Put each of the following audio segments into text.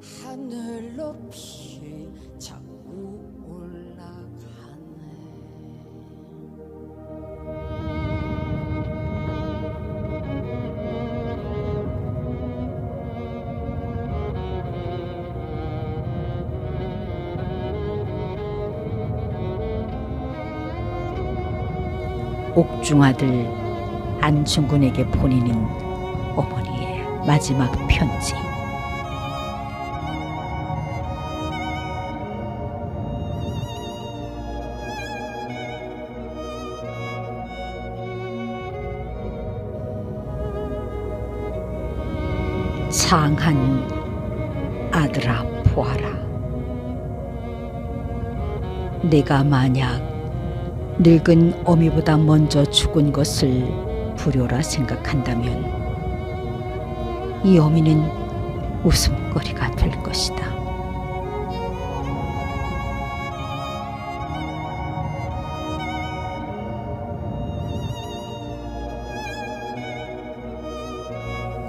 하늘 높이 자꾸 옥중아들 안중근에게 보내는 어머니의 마지막 편지. 상한 아들아 보아라. 내가 만약 늙은 어미보다 먼저 죽은 것을 불효라 생각한다면 이 어미는 웃음거리가 될 것이다.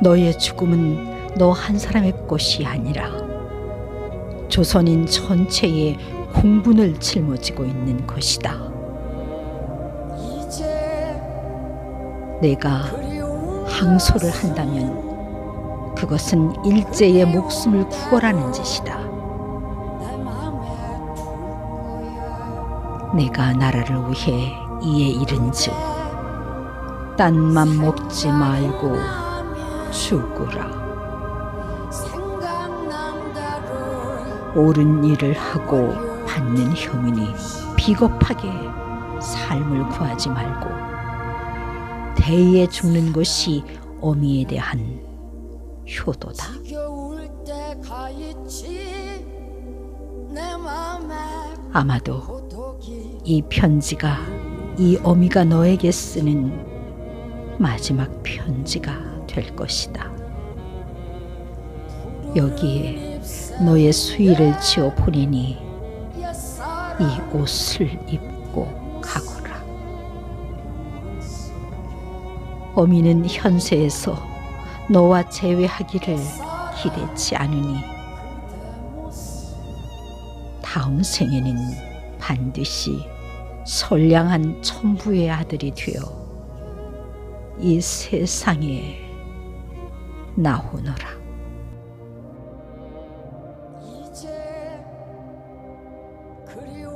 너의 죽음은 너 한 사람의 것이 아니라 조선인 전체의 공분을 짊어지고 있는 것이다. 내가 항소를 한다면 그것은 일제의 목숨을 구걸하는 짓이다. 내가 나라를 위해 이에 이른즉 딴 맘 먹지 말고 죽으라. 옳은 일을 하고 받는 혐인이 비겁하게 삶을 구하지 말고 대의에 죽는 것이 어미에 대한 효도다. 아마도 이 편지가 이 어미가 너에게 쓰는 마지막 편지가 될 것이다. 여기에 너의 수의를 지어 보내니 이 옷을 입고 가거라. 어미는 현세에서 너와 재회하기를 기대치 않으니 다음 생에는 반드시 선량한 천부의 아들이 되어 이 세상에 나오너라. 口へ栗を